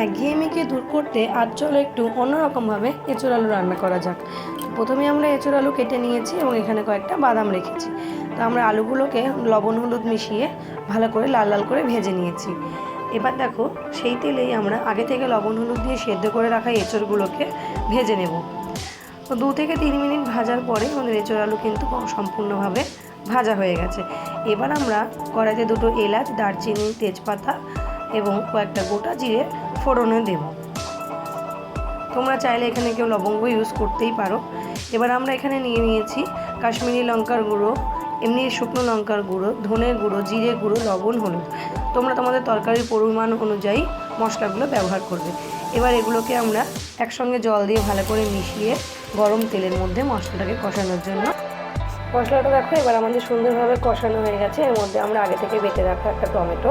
একঘেয়েমিকে দূর করতে আজ চলো একটু অন্যরকমভাবে এঁচোড় আলু রান্না করা যাক। প্রথমে আমরা এঁচোড় আলু কেটে নিয়েছি এবং এখানে কয়েকটা বাদাম রেখেছি। তো আমরা আলুগুলোকে লবণ, হলুদ মিশিয়ে ভালো করে লাল লাল করে ভেজে নিয়েছি। এবার দেখো, সেই তেলেই আমরা আগে থেকে লবণ, হলুদ দিয়ে সেদ্ধ করে রাখা এঁচোড়গুলোকে ভেজে নেব। তো দু থেকে তিন মিনিট ভাজার পরে আমাদের এঁচোড় আলু কিন্তু সম্পূর্ণভাবে ভাজা হয়ে গেছে। এবার আমরা কড়াইতে দুটো এলাচ, দারচিনি, তেজপাতা এবং কয়েকটা গোটা জিরে ফোড়নে দেব। তোমরা চাইলে এখানে কেউ লবঙ্গ ইউজ করতেই পারো। এবার আমরা এখানে নিয়ে নিয়েছি কাশ্মীরি লঙ্কার গুঁড়ো, এমনি শুকনো লঙ্কার গুঁড়ো, ধনে গুঁড়ো, জিরে গুঁড়ো, লবণ, হলুদ। তোমরা তোমাদের তরকারির পরিমাণ অনুযায়ী মশলাগুলো ব্যবহার করবে। এবার এগুলোকে আমরা একসঙ্গে জল দিয়ে ভালো করে মিশিয়ে গরম তেলের মধ্যে মশলাটাকে কষানোর জন্য। মশলাটা দেখো, এবার আমাদের সুন্দরভাবে কষানো হয়ে গেছে। এর মধ্যে আমরা আগে থেকে বেটে রাখা একটা টমেটো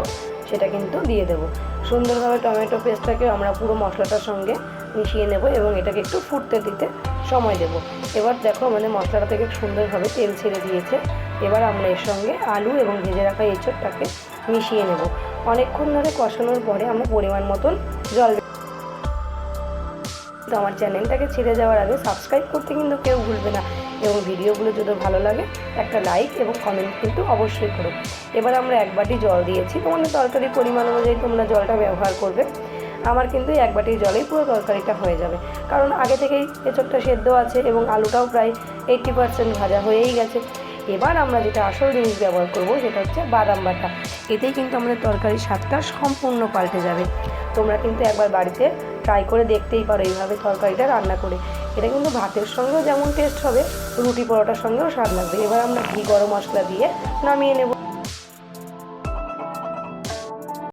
সেটা কিন্তু দিয়ে দেবো। সুন্দরভাবে টমেটো পেস্টটাকে আমরা পুরো মশলাটার সঙ্গে মিশিয়ে নেব এবং এটাকে একটু ফুটতে দিতে সময় দেব। এবার দেখো আমাদের মশলাটা থেকে সুন্দরভাবে তেল ছেড়ে দিয়েছে। এবার আমরা এর সঙ্গে আলু এবং ভেজে রাখা এঁচড়টাকে মিশিয়ে নেব। অনেকক্ষণ ধরে কষানোর পরে আমরা পরিমাণ মতন জল তো আমার চ্যানেলটাকে ছেড়ে যাওয়ার আগে সাবস্ক্রাইব করতে কিন্তু কেউ ভুলবে না। এবং ভিডিওগুলো যদি ভালো লাগে, একটা লাইক এবং কমেন্ট কিন্তু অবশ্যই করো। এবার আমরা এক বাটি জল দিয়েছি। তোমাদের তরকারির পরিমাণ অনুযায়ী তোমরা জলটা ব্যবহার করবে। আমার কিন্তু এক বাটি জলেই পুরো তরকারিটা হয়ে যাবে। কারণ আগে থেকেই এঁচড়টা সেদ্ধ আছে এবং আলুটাও প্রায় এইট্টি পার্সেন্ট ভাজা হয়েই গেছে। এবার আমরা যেটা আসল জিনিস ব্যবহার করব সেটা হচ্ছে বাদাম বাটা। এতেই কিন্তু আমাদের তরকারির স্বাদটা সম্পূর্ণ পাল্টে যাবে। তোমরা কিন্তু একবার বাড়িতে ট্রাই করে দেখতেই পারো এইভাবে তরকারিটা রান্না করে। এটা কিন্তু ভাতের সঙ্গেও যেমন টেস্ট হবে, রুটি পরোটার সঙ্গেও স্বাদ লাগবে। এবার আমরা ঘি গরম মশলা দিয়ে নামিয়ে নেব।